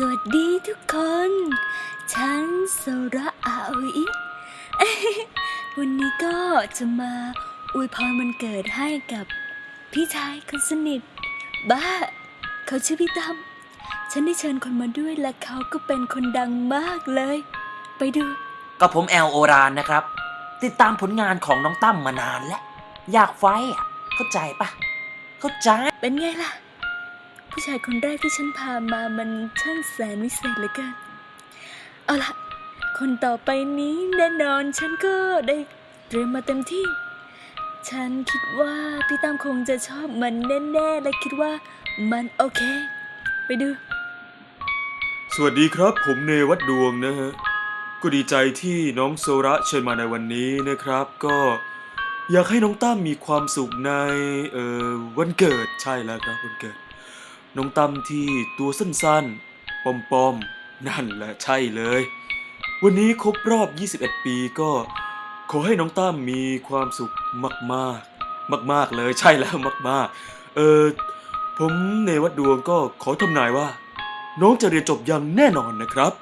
สวัสดีทุกคน ฉันโซระอาโออิวันนี้ก็จะมาอวยพรวันเกิดให้กับพี่ชายคนสนิท บ้า เขาชื่อพี่ตั้มฉันได้เชิญคนมาด้วยและเขาก็เป็นคนดังมากเลย ไปดู ก็ผมแอลโอรานนะครับ ติดตามผลงานของน้องตั้มมานานแล้ว อยากไฟท์อะเข้าใจปะเข้าใจ เป็นไงล่ะ ผู้ชายคนแรกที่ฉันพามามันช่างแสนวิเศษเหลือเกินเอาละคนต่อไปนี้แน่นอนฉันก็ได้เตรียมมาเต็มที่ ฉันคิดว่าพี่ตั้มคงจะชอบมันแน่ๆและคิดว่ามันโอเค ไปดู สวัสดีครับ ผมเนวัดดวงนะฮะ ก็ดีใจที่น้องโซระเชิญมาในวันนี้นะครับ ก็อยากให้น้องตั้มมีความสุขในเอ่อวันเกิดใช่แล้วครับวันเกิด น้องตั้มที่ตัวสั้นๆ ปอมๆ นั่นแหละใช่เลย วันนี้ครบรอบ 21 ปีก็ ขอให้น้องตั้มมีความสุขมากๆ มาก ๆ เลยใช่แล้วมาก ๆ เออผมเนวัดดวงก็ขอทำนายว่า น้องจะเรียนจบอย่างแน่นอนนะครับ